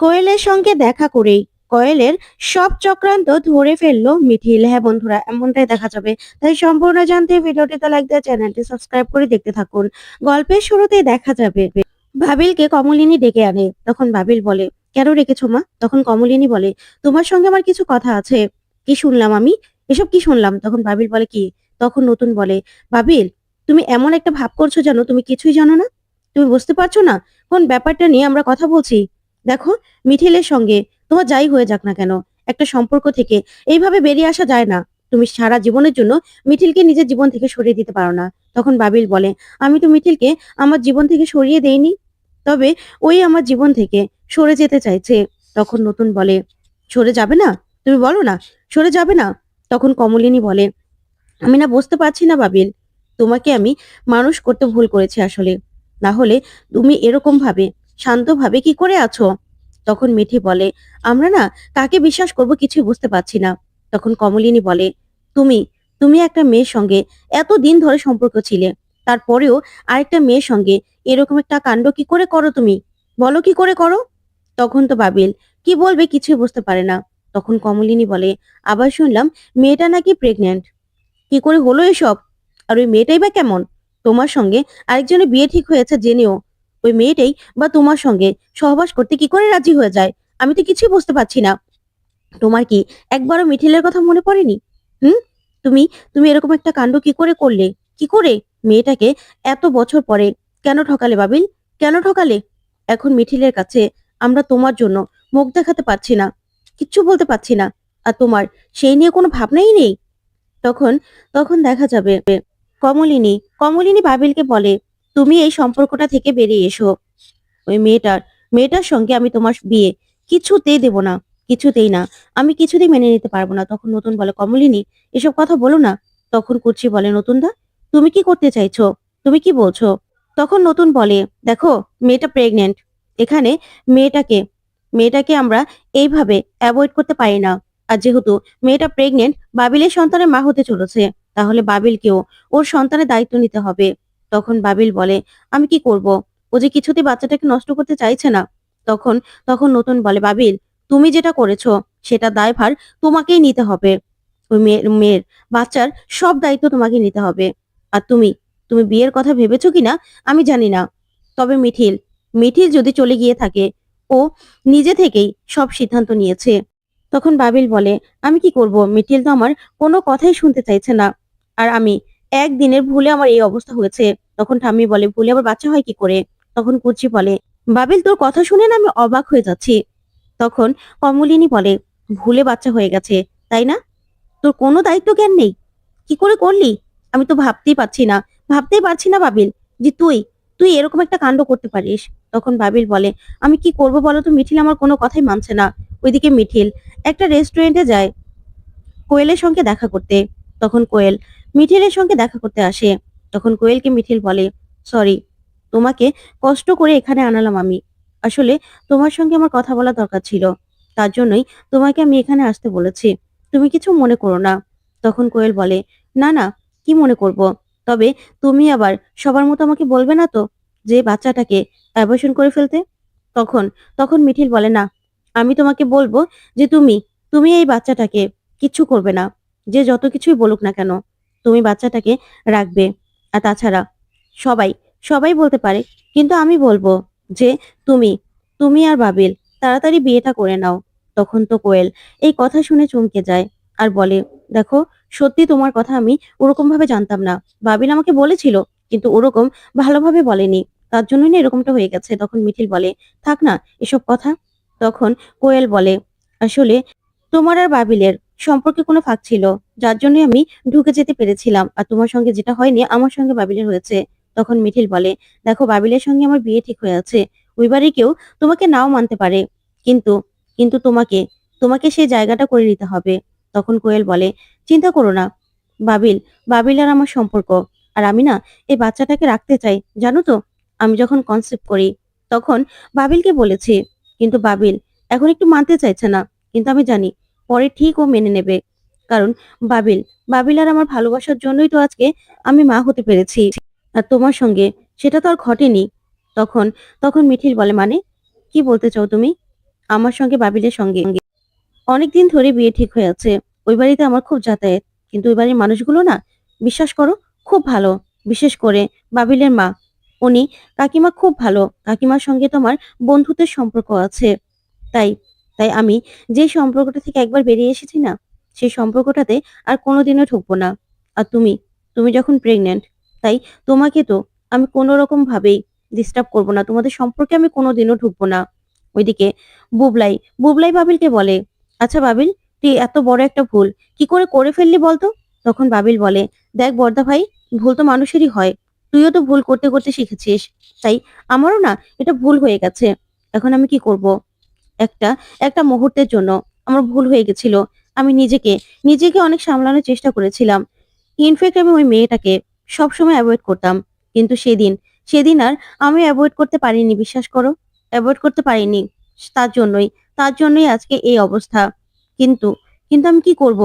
কোয়েলের সঙ্গে দেখা করেই কোয়েলের সব চক্রান্ত ধরে ফেলল মিথিল। হ্যাঁ বন্ধুরা, এমনটাই দেখা যাবে। তাই সম্পূর্ণ জানতে ভিডিওটিতে লাইক দিয়ে চ্যানেলটি সাবস্ক্রাইব করে দেখতে থাকুন। গল্পের শুরুতেই দেখা যাবে ভাবিলকে কমলিনী ডেকে আনে। তখন ভাবিল বলে, কেন রেখেছো মা? তখন কমলিনী বলে, তোমার সঙ্গে আমার কিছু কথা আছে। কি শুনলাম আমি? এসব কি শুনলাম? তখন বাবিল বলে, কি? তখন নতুন বলে বাবিল তুমি এমন একটা ভাব করছ জানো তুমি কিছুই জানো না? তুমি বুঝতে পারছ না? কোন ব্যাপারটা নিয়ে আমরা কথা বলছি? দেখো মিঠিলের সঙ্গে তোমার যাই হয়ে যাক না কেন, একটা সম্পর্ক থেকে এইভাবে বেরিয়ে আসা যায় না। তুমি সারা জীবনের জন্য মিঠিলকে নিজের জীবন থেকে সরিয়ে দিতে পারো না। তখন বাবিল বলে, আমি তো মিঠিলকে আমার জীবন থেকে সরিয়ে দেইনি। তবে ওই আমার জীবন থেকে সরে যেতে চাইছে। তখন নতুন বলে, সরে যাবে না? তুমি বলো না, সরে যাবে না? তখন কমলিনী বলে, আমি না বুঝতে পারছি না বাবিল, তোমাকে আমি মানুষ করতে ভুল করেছি আসলে। না হলে তুমি এরকম ভাবে শান্তভাবে কি করে আছো? তখন মিঠি বলে, আমরা না কাকে বিশ্বাস করব কিছুই বুঝতে পারছি না। তখন কমলিনী বলে, তুমি তুমি একটা মেয়ের সঙ্গে এত দিন ধরে সম্পর্ক ছিলে, তারপরেও আরেকটা মেয়ের সঙ্গে এরকম একটা কাণ্ড কি করে করো তুমি? বলো কি করে করো? তখন তো বাবিল, কি বলবে কিছুই বুঝতে পারে না। তখন কমলিনী বলে, আবার শুনলাম মেয়েটা নাকি প্রেগন্যান্ট কি করে হলো এসব? আর ওই মেয়েটাই বা কেমন? তোমার সঙ্গে আরেকজনের বিয়ে ঠিক হয়েছে জেনেও ওই মেয়েটাই বা তোমার সঙ্গে সহবাস করতে কি করে রাজি হয়ে যায়? আমি তো কিছুই বুঝতে পারছি না। তোমার কি একবারও মিঠিলের কথা মনে পড়েনি? হুম? তুমি তুমি এরকম একটা কাণ্ড কি করে করলে? কি করে? মেয়েটাকে এত বছর পরে কেন ঠকালে বাবিল? কেন ঠকালে? এখন মিঠিলের কাছে আমরা তোমার জন্য মুখ দেখাতে পারছি না, কিচ্ছু বলতে পারছি না। আর তোমার সেই নিয়ে কোনো ভাবনাই নেই। তখন তখন দেখা যাবে, কমলিনী কমলিনী বাবিলকে বলে তুমি এই সম্পর্কটা থেকে বেরিয়ে এসো। ওই মেয়েটার মেয়েটার সঙ্গে আমি তোমার বিয়ে কিছুতেই দেব না, কিছুতেই না। আমি কিছুতেই মেনে নিতে পারব না। তখন নতুন বলে, কমলিনী, এসব কথা বলো না। তখন কুচি বলে নতুন দা তুমি কি করতে চাইছো? তুমি কি বলছো? তখন নতুন বলে, দেখো, মেয়েটা প্রেগনেন্ট এখানে মেয়েটাকে মেয়েটাকে আমরা এইভাবে অ্যাভয়েড করতে পারি না। আর যেহেতু মেয়েটা প্রেগনেন্ট বাবিলের সন্তানের মা হতে চলেছে, তাহলে বাবিলকেও ওর সন্তানের দায়িত্ব নিতে হবে। তখন বাবিল বলে, আমি কি করব? ও যে কিছুতে বাচ্চাটাকে নষ্ট করতে চাইছে না। তখন তখন নতুন বলে, বাবিল, তুমি যেটা করেছ, সেটা দায়ভার তোমাকেই নিতে হবে। ওই মেয়ের মেয়ের, বাচ্চার সব দায়িত্ব তোমাকে নিতে হবে। আর তুমি তুমি বিয়ের কথা ভেবেছো কিনা আমি জানি না। তবে মিঠিল মিঠিল যদি চলে গিয়ে থাকে, ও নিজে থেকেই সব সিদ্ধান্ত নিয়েছে। তখন বাবিল বলে, আমি কি করব? মিঠিল তো আমার কোনো কথাই শুনতে চাইছে না। আর আমি একদিনের ভুলে আমার এই অবস্থা হয়েছে। তখন ঠাম্মি বলে, ভুলে আবার বাচ্চা হয় কি করে? তখন কুচি বলে, বাবিল, তোর কথা শুনে না আমি অবাক হয়ে যাচ্ছি। তখন কমলিনী বলে, ভুলে বাচ্চা হয়ে গেছে, তাই না? তোর কোনো দায়িত্ব জ্ঞান নেই। কি করে করলি? আমি তো ভাবতেই পারছি না। ভাবতেই পারছি না বাবিল, যে তুই তুই এরকম একটা কাণ্ড করতে পারিস। তখন বাবিল বলে, আমি কি করব বলো তো? মিঠিল আমার কোনো কথাই মানছে না। ওইদিকে মিঠিল একটা রেস্টুরেন্টে যায়, কোয়েলের সঙ্গে দেখা করতে। তখন কোয়েল মিঠিলের সঙ্গে দেখা করতে আসে। তখন কোয়েলকে মিঠিল বলে, সরি, তোমাকে কষ্ট করে এখানে আনালাম আমি। আসলে তোমার সঙ্গে আমার কথা বলা দরকার ছিল। তার জন্যই তোমাকে আমি এখানে আসতে বলেছি। তুমি কিছু মনে করো না। তখন কোয়েল বলে, না না, কি মনে করব? তবে তুমি আবার সবার মতো আমাকে বলবে না তো যে বাচ্চাটাকে অ্যাবর্শন করে ফেলতে? তখন তখন মিঠিল বলে, না, আমি তোমাকে বলব যে তুমি তুমি এই বাচ্চাটাকে কিচ্ছু করবে না। যে যত কিছুই বলুক না কেন, তুমি বাচ্চাটাকে রাখবে। আর তাছাড়া সবাই সবাই বলতে পারে, কিন্তু আমি বলব যে তুমি তুমি আর বাবিল, তাড়াতাড়ি বিয়েটা করে নাও। তখন তো কোয়েল এই কথা শুনে চমকে যায় আর বলে, দেখো, সত্যি তোমার কথা আমি ওরকম ভাবে জানতাম না। বাবিল আমাকে বলেছিল, কিন্তু ওরকম ভালোভাবে বলেনি। তার জন্যই না এরকমটা হয়ে গেছে। তখন মিঠিল বলে, থাক না, এসব কথা। তখন কোয়েল বলে, আসলে তোমার আর বাবিলের সম্পর্কে কোনো ফাঁক ছিল? যার জন্য আমি ঢুকে যেতে পেরেছিলাম। আর তোমার সঙ্গে যেটা হয়নি, আমার সঙ্গে বাবিলের হয়েছে। তখন মিঠিল বলে, দেখো, বাবিলের সঙ্গে আমার বিয়ে ঠিক হয়ে আছে। ওই কেউ তোমাকে নাও মানতে পারে। কিন্তু কিন্তু তোমাকে তোমাকে সেই জায়গাটা করে নিতে হবে। তখন কোয়েল বলে, চিন্তা করো না। বাবিল বাবিল আর আমার সম্পর্ক। আর আমি না এই বাচ্চাটাকে রাখতে চাই। জানো তো, আমি যখন কনসেপ্ট করি, তখন বাবিলকে বলেছি। কিন্তু বাবিল এখন একটু মানতে চাইছে না। কিন্তু আমি জানি পরে ঠিক ও মেনে নেবে। কারণ বাবিল বাবিল আর আমার ভালোবাসার জন্যই তো আজকে আমি মা হতে পেরেছি। আর তোমার সঙ্গে সেটা তো আর ঘটেনি। তখন তখন মিঠিল বলে মানে? কি বলতে চাও তুমি? আমার সঙ্গে, বাবিলের সঙ্গে। অনেকদিন ধরে বিয়ে ঠিক হয়ে আছে। ওই বাড়িতে আমার খুব যাতায়াত। কিন্তু ওই বাড়ির মানুষগুলো না, বিশ্বাস করো, খুব ভালো। বিশেষ করে বাবিলের মা। উনি কাকিমা খুব ভালো। কাকিমার সঙ্গে তোমার বন্ধুত্বের সম্পর্ক আছে। তাই তাই আমি যে সম্পর্কটা থেকে একবার বেরিয়ে এসেছি না সেই সম্পর্কটাতে আর কোনোদিনও ঢুকবো না। আর তুমি তুমি যখন প্রেগনেন্ট তাই তোমাকে তো আমি কোনো রকম ভাবেই ডিস্টার্ব করব না। তোমাদের সম্পর্কে আমি কোনোদিনও ঢুকবো না। ওইদিকে বুবলাই বুবলাই বাবিলকে বলে আচ্ছা বাবিল, তুই এত বড় একটা ভুল, কি করে করে ফেললি বলতো? তখন বাবিল বলে, দেখ বর্দা ভাই, ভুল তো মানুষেরই হয়, তুইও তো ভুল করতে করতে শিখেছিস। তাই আমারও না এটা ভুল হয়ে গেছে, এখন আমি কি করব? একটা একটা মুহূর্তের জন্য আমার ভুল হয়ে গেছিল। আমি নিজেকে নিজেকে অনেক সামলানোর চেষ্টা করেছিলাম। ইনফ্যাক্ট আমি ওই মেয়েটাকে সবসময় অ্যাভয়েড করতাম। কিন্তু সেদিন সেদিন আর আমি অ্যাভয়েড করতে পারিনি, বিশ্বাস করো। অ্যাভয়েড করতে পারিনি। তার জন্যই তার জন্যই আজকে এই অবস্থা। কিন্তু কিন্তু আমি কি করব?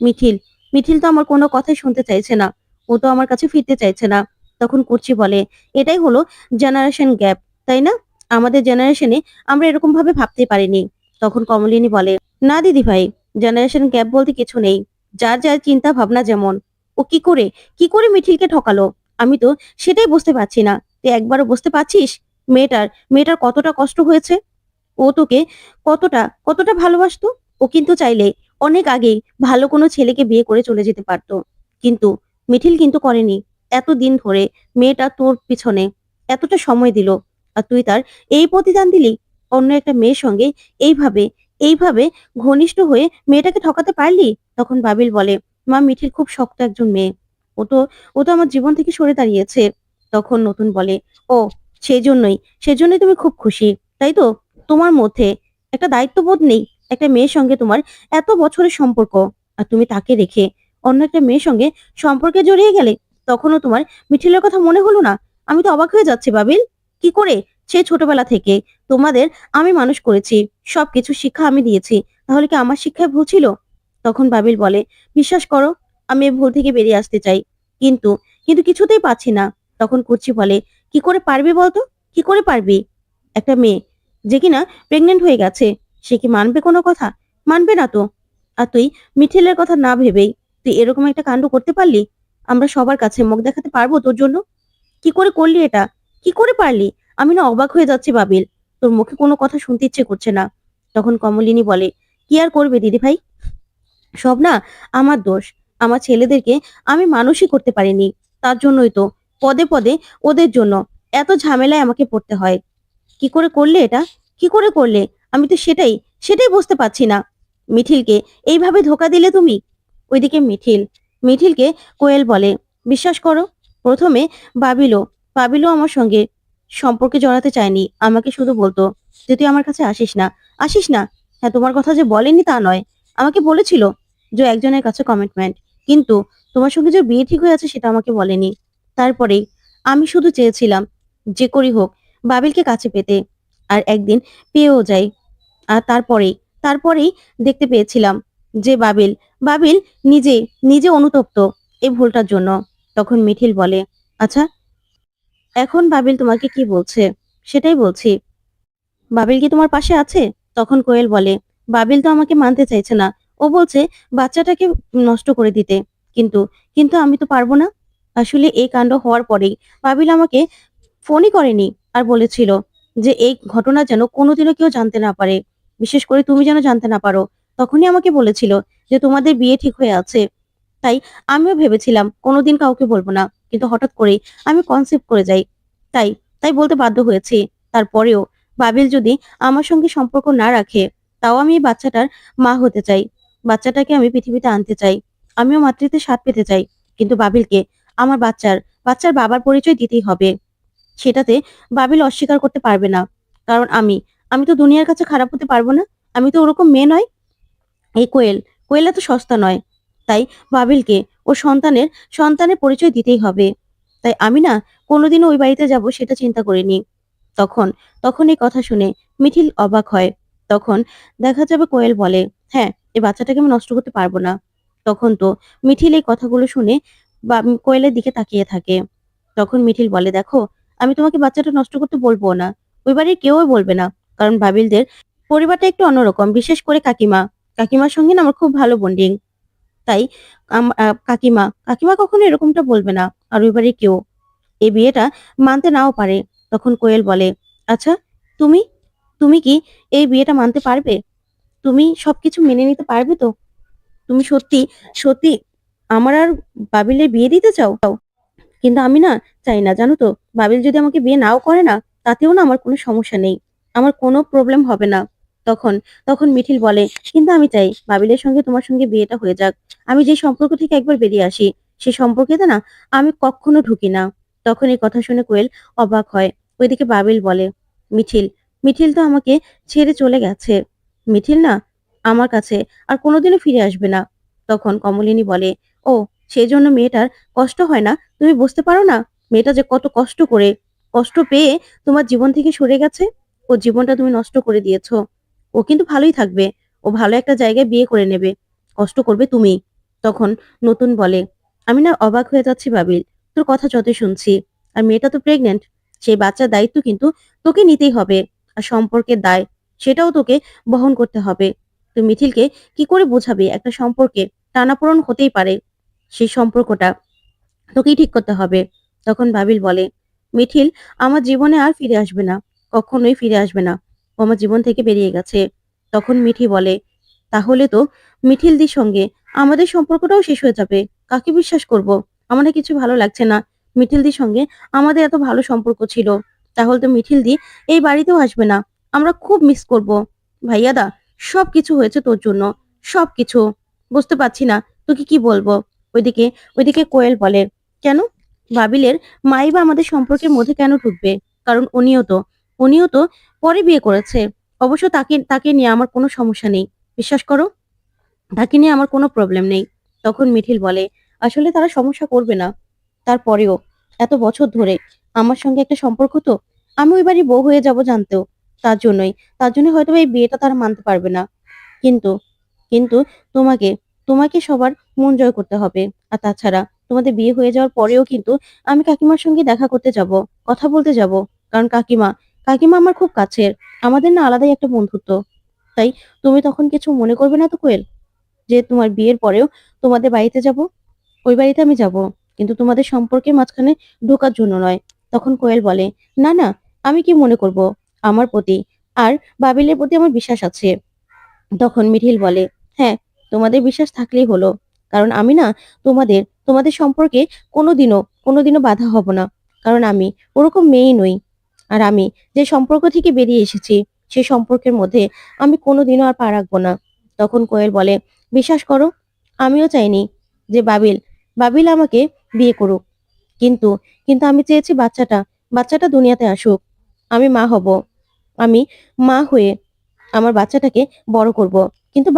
মিঠিল মিঠিল তো আমার কোনো কথাই শুনতে চাইছে না। ও তো আমার কাছে ফিরতে চাইছে না। তখন করছি বলে, এটাই হলো জেনারেশন গ্যাপ তাই না? আমাদের জেনারেশনে আমরা এরকম ভাবে ভাবতে পারিনি। তখন কমলিনী বলে, না দিদি ভাই জেনারেশন গ্যাপ বলতে কিছু নেই। যার যার চিন্তা ভাবনা যেমন। ও কি করে কি করে মিঠিলকে ঠকালো? আমি তো সেটাই বুঝতে পারছি না। তুই একবারও বুঝতে পারছিস? মেয়েটার মেয়েটার কতটা কষ্ট হয়েছে? ও তোকে কতটা কতটা ভালোবাসতো? ও কিন্তু চাইলে অনেক আগেই ভালো কোনো ছেলেকে বিয়ে করে চলে যেতে পারতো। কিন্তু মিঠিল কিন্তু করেনি। এত দিন ধরে মেয়েটা তোর পিছনে এতটা সময় দিল। আর তুই তার এই প্রতিদান দিলি? অন্য একটা মেয়ের সঙ্গে এইভাবে এইভাবে ঘনিষ্ঠ হয়ে মেয়েটাকে ঠকাতে পারলি? তখন বাবিল বলে, মা মিঠিল খুব শক্ত একজন মেয়ে। ও তো ও তো আমার জীবন থেকে সরে দাঁড়িয়েছে। তখন নতুন বলে, ও সেই জন্যই সেজন্যই তুমি খুব খুশি, তাই তো? তোমার মধ্যে একটা দায়িত্ববোধ নেই, একটা মেয়ের সঙ্গে তোমার এত বছরের সম্পর্ক। আর তুমি তাকে রেখে অন্য একটা মেয়ের সঙ্গে সম্পর্কে জড়িয়ে গেলে তখনও তোমার মিঠিলের কথা মনে হলো না? আমি তো অবাক হয়ে যাচ্ছি, বাবিল। কি করে? সে ছোটবেলা থেকে তোমাদের আমি মানুষ করেছি, সবকিছু শিক্ষা আমি দিয়েছি। তাহলে কি আমার শিক্ষায় ভুল ছিল? তখন বাবিল বলে, বিশ্বাস করো, আমি ভুল থেকে বেরিয়ে আসতে চাই। কিন্তু কিন্তু কিছুতেই পাচ্ছি না। তখন কুচি বলে, কি করে পারবি বলতো? কি করে পারবি? একটা মেয়ে, যে কিনা প্রেগনেন্ট হয়ে গেছে, সে কি মানবে কোনো কথা? মানবে না তো। আর তুই মিঠেলের কথা না ভেবেই তুই এরকম একটা কাণ্ড করতে পারলি? আমরা সবার কাছে মুখ দেখাতে পারব তোর জন্য? কি করে করলি এটা? কি করে পারলি? আমি না অবাক হয়ে যাচ্ছি বাবিল। তোর মুখে কোনো কথা শুনতে ইচ্ছে করছে না। তখন কমলিনী বলে, কি আর করবে দিদি ভাই? সব না, আমার দোষ। আমার ছেলেদেরকে আমি মানুষই করতে পারিনি। তার জন্যই তো, পদে পদে ওদের জন্য এত ঝামেলায় আমাকে পড়তে হয়। কি করে করলে এটা? কি করে করলে? আমি তো সেটাই সেটাই বুঝতে পারছি না। মিঠিলকে এইভাবে ধোকা দিলে তুমি? ওইদিকে মিঠিল, মিঠিলকে কোয়েল বলে, বিশ্বাস করো, প্রথমে বাবিলো বাবিলো আমার সঙ্গে সম্পর্কে জড়াতে চায়নি। আমাকে শুধু বলতো, যে তুই আমার কাছে আসিস না। আসিস না? হ্যাঁ তোমার কথা যে বলেনি তা নয়। আমাকে বলেছিল যে একজনের কাছে কমিটমেন্ট কিন্তু তোমার সঙ্গে যে বিয়ে ঠিক হয়ে আছে সেটা আমাকে বলেনি। তারপরেই আমি শুধু চেয়েছিলাম যে করি হোক বাবিলকে কাছে পেতে, আর একদিন পেয়েও যাই। আর তারপরেই? তারপরেই দেখতে পেয়েছিলাম যে বাবিল বাবিল নিজে নিজে অনুতপ্ত এই ভুলটার জন্য। তখন মিঠিল বলে আচ্ছা এখন বাবিল তোমাকে কি বলছে? সেটাই বলছি। বাবিল কি তোমার পাশে আছে? তখন কোয়েল বলে, বাবিল তো আমাকে মানতে চাইছে না। ও বলছে, বাচ্চাটাকে নষ্ট করে দিতে। কিন্তু কিন্তু আমি তো পারব না। আসলে এই কাণ্ড হওয়ার পরেই বাবিল আমাকে ফোনই করেনি আর বলেছিল যে এই ঘটনা যেন কোনোদিনও কেউ জানতে না পারে। বিশেষ করে তুমি যেন জানতে না পারো। তখনই আমাকে বলেছিল যে তোমাদের বিয়ে ঠিক হয়ে আছে। তাই আমিও ভেবেছিলাম কোনোদিন কাউকে বলব না। কিন্তু হঠাৎ করেই আমি কনসেপ্ট করে যাই। তাই তাই বলতে বাধ্য হয়েছি। তারপরেও বাবিল যদি আমার সঙ্গে সম্পর্ক না রাখে, তাও আমি বাচ্চাটার মা হতে চাই। বাচ্চাটাকে আমি পৃথিবীতে আনতে চাই। আমিও মাতৃত্বের স্বাদ পেতে চাই। কিন্তু বাবিলকে আমার বাচ্চার বাচ্চার বাবার পরিচয় দিতেই হবে। সেটাতে বাবিল অস্বীকার করতে পারবে না। কারণ আমি আমি তো দুনিয়ার কাছে খারাপ হতে পারব না। আমি তো ওরকম মেয়ে নয়। এই কোয়েল কোয়েলা তো সস্তা নয়। তাই বাবিলকে ও সন্তানের সন্তানের পরিচয় দিতেই হবে। তাই আমি না কোনোদিনও ওই বাড়িতে যাব সেটা চিন্তা করিনি। তখন তখন এই কথা শুনে মিঠিল অবাক হয়। তখন দেখা যাবে কোয়েল বলে হ্যাঁ এই বাচ্চাটাকে আমি নষ্ট করতে পারব না। তখন তো মিঠিল এই কথাগুলো শুনে বা কোয়েলের দিকে তাকিয়ে থাকে। তখন মিঠিল বলে, দেখো, আমি তোমাকে বাচ্চাটা নষ্ট করতে বলব না। ওই বাড়ির কেউই বলবে না। কারণ বাবিলদের পরিবারটা একটু অন্যরকম, বিশেষ করে কাকিমা। কাকিমার সঙ্গে না আমার খুব ভালো বন্ডিং তাই কাকিমা কাকিমা কখনো এরকমটা বলবে না, আর ওই বাড়ির কেউ। এই বিয়েটা মানতে নাও পারে, তখন কোয়েল বলে আচ্ছা তুমি? তুমি কি এই বিয়েটা মানতে পারবে? তুমি সবকিছু মেনে নিতে পারবে তো? তুমি সত্যি সত্যি আমার আর বাবিলের বিয়ে দিতে চাও? কিন্তু আমি না চাই না, জানো তো? বাবিল যদি আমাকে বিয়ে নাও করে না, তাতেও না আমার কোনো সমস্যা নেই। আমার কোনো প্রবলেম হবে না। তখন তখন মিঠিল বলে, কিন্তু আমি চাই বাবিলের সঙ্গে তোমার সঙ্গে বিয়েটা হয়ে যাক। আমি যে সম্পর্ক থেকে একবার বেরিয়ে আসি সেই সম্পর্কে না আমি কখনো ঢুকি না। তখন এই কথা শুনে কোয়েল অবাক হয়। ওইদিকে বাবিল বলে, মিঠিল মিঠিল তো আমাকে ছেড়ে চলে গেছে। মিঠিল না আমার কাছে আর কোনোদিনও ফিরে আসবে না। তখন কমলিনী বলে, ও, সেই জন্য মেয়েটার কষ্ট হয় না? তুমি বুঝতে পারো না মেয়েটা যে কত কষ্ট করে, কষ্ট পেয়ে তোমার জীবন থেকে সরে গেছে? ও জীবনটা তুমি নষ্ট করে দিয়েছ। ও কিন্তু ভালোই থাকবে। ও ভালো একটা জায়গায় বিয়ে করে নেবে। কষ্ট করবে তুমি। তখন নতুন বলে, আমি না অবাক হয়ে যাচ্ছি বাবিল তোর কথা যতই শুনছি। আর মেয়েটা তো প্রেগনেন্ট সেই বাচ্চার দায়িত্ব কিন্তু তোকে নিতেই হবে। আর সম্পর্কের দায়, সেটাও তোকে বহন করতে হবে। তো মিঠিলকে কি করে বোঝাবে একটা সম্পর্কে? টানাপোড়ন হতেই পারে সেই সম্পর্কটা। তোকেই ঠিক করতে হবে। তখন বাবিল বলে মিঠিল আমার জীবনে আর ফিরে আসবে না। কখনোই ফিরে আসবে না। আমার জীবন থেকে বেরিয়ে গেছে। তখন মিঠি বলে, তাহলে তো মিঠিলদির সঙ্গে আমাদের সম্পর্কটাও শেষ হয়ে যাবে। কাকে বিশ্বাস করব? আমার কিছু ভালো লাগছে না। মিঠিলদির সঙ্গে আমাদের এত ভালো সম্পর্ক ছিল। তাহলে তো মিঠিলদি এই বাড়িতেও আসবে না। আমরা খুব মিস করব। ভাইয়াদা সব কিছু হয়েছে তোর জন্য। সব কিছু বুঝতে পারছি না, তোকে কি বলব? ওইদিকে ওইদিকে কোয়েল বলে, কেন? বাবিলের মাই বা আমাদের সম্পর্কের মধ্যে কেন ঢুকবে? কারণ উনিও তো উনিও তো পরে বিয়ে করেছে। অবশ্য তাকে তাকে নিয়ে আমার কোনো সমস্যা নেই। বিশ্বাস করো, তাকে নিয়ে আমার কোনো প্রবলেম নেই। তখন মিঠিল বলে, আসলে তারা সমস্যা করবে না। তারপরেও এত বছর ধরে আমার সঙ্গে একটা সম্পর্ক তো, আমি ওই বাড়ি বউ হয়ে যাব জানতেও। তার জন্যই, তার জন্য হয়তো এই বিয়েটা তারা মানতে পারবে না। কিন্তু কিন্তু তোমাকে তোমাকে সবার মন জয় করতে হবে। আর তাছাড়া তোমাদের বিয়ে হয়ে যাওয়ার পরেও কিন্তু আমি কাকিমার সঙ্গে দেখা করতে যাব, কথা বলতে যাব। কারণ কাকিমা কাকিমা আমার খুব কাছের। আমাদের না আলাদাই একটা বন্ধুত্ব। তাই তুমি তখন কিছু মনে করবে না তো কোয়েল? যে তোমার বিয়ের পরেও তোমাদের বাড়িতে যাব? ওই বাড়িতে আমি যাব, কিন্তু তোমাদের সম্পর্কে মাঝখানে ঢোকার জন্য নয়। তখন কোয়েল বলে, না না, আমি কি মনে করব? আমার প্রতি আর বাবিলের প্রতি আমার বিশ্বাস আছে। তখন মিঠিল বলে হ্যাঁ তোমাদের বিশ্বাস থাকলেই হলো। কারণ আমি না তোমাদের তোমাদের সম্পর্কে কোনোদিনও কোনোদিনও বাধা হব না। কারণ আমি ওরকম মেয়েই নই। আর আমি যে সম্পর্ক থেকে বেরিয়ে এসেছি সেই সম্পর্কের মধ্যে আমি কোনোদিনও আর পা রাখব না। তখন কোয়েল বলে, বিশ্বাস করো, আমিও চাইনি যে বাবিল বাবিল আমাকে বিয়ে করুক। কিন্তু কিন্তু আমি চেয়েছি বাচ্চাটা বাচ্চাটা দুনিয়াতে আসুক। আমি মা হব। আমি মা হয়ে আমার বাচ্চাটাকে বড় করব। কিন্তু